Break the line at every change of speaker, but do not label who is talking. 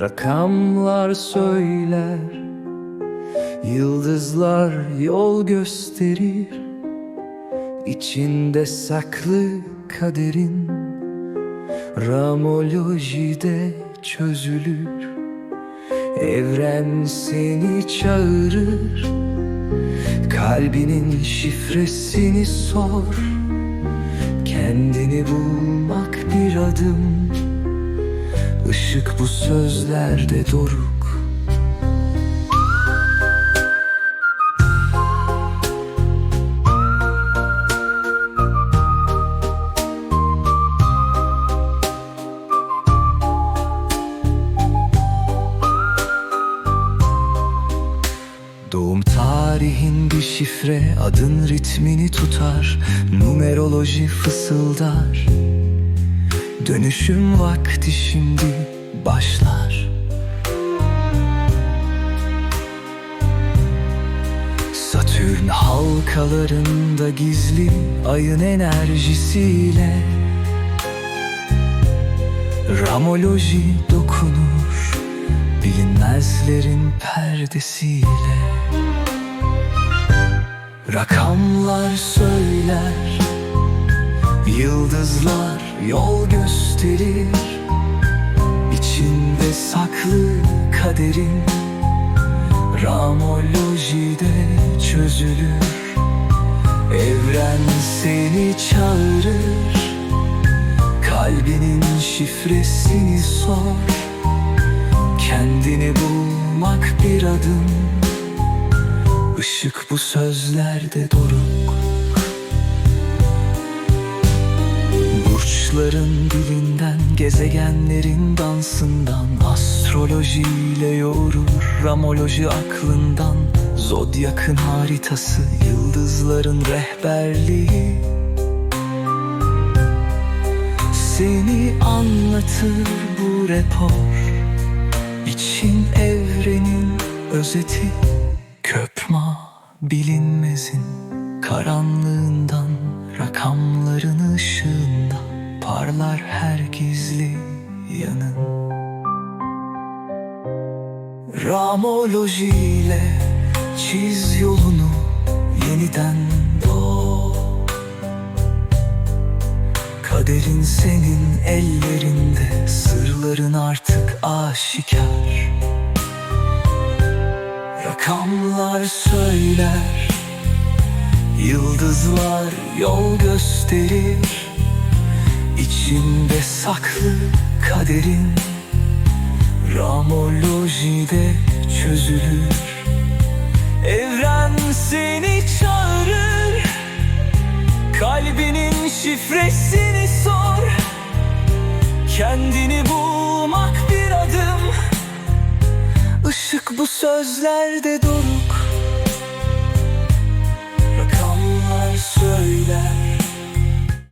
Rakamlar söyler Yıldızlar yol gösterir. İçinde saklı kaderin Ramolojide çözülür. Evren seni çağırır Kalbinin şifresini sor. Kendini bulmak bir adım Işık bu sözlerde doruk. Doğum tarihin bir şifre Adın ritmini tutar Numeroloji fısıldar Dönüşüm vakti şimdi başlar. Satürn halkalarında gizli ayın enerjisiyle Ramoloji dokunur bilinmezlerin perdesiyle. Rakamlar söyler Yıldızlar yol gösterir İçinde saklı kaderin. Ramolojide çözülür Evren seni çağırır. Kalbinin şifresini sor Kendini bulmak bir adım. Işık bu sözlerde doruk Burçların dilinden Gezegenlerin dansından Astrolojiyle yoğurur Ramoloji aklından. Zodyakın haritası Yıldızların rehberliği. Seni anlatır bu rapor. İçin evrenin özeti. Köpma bilinmezin karanlığından Rakamların ışığında parlar her gizli yanın. Ramoloji ile çiz yolunu yeniden doğ. Kaderin senin ellerinde Sırların artık aşikar. Rakamlar söyler Yıldızlar yol gösterir İçinde saklı kaderin Ramolojide çözülür. Evren seni çağırır Kalbinin şifresini sor. Kendini bulmak bir adım. Işık bu sözlerde doruk Rakamlar söyler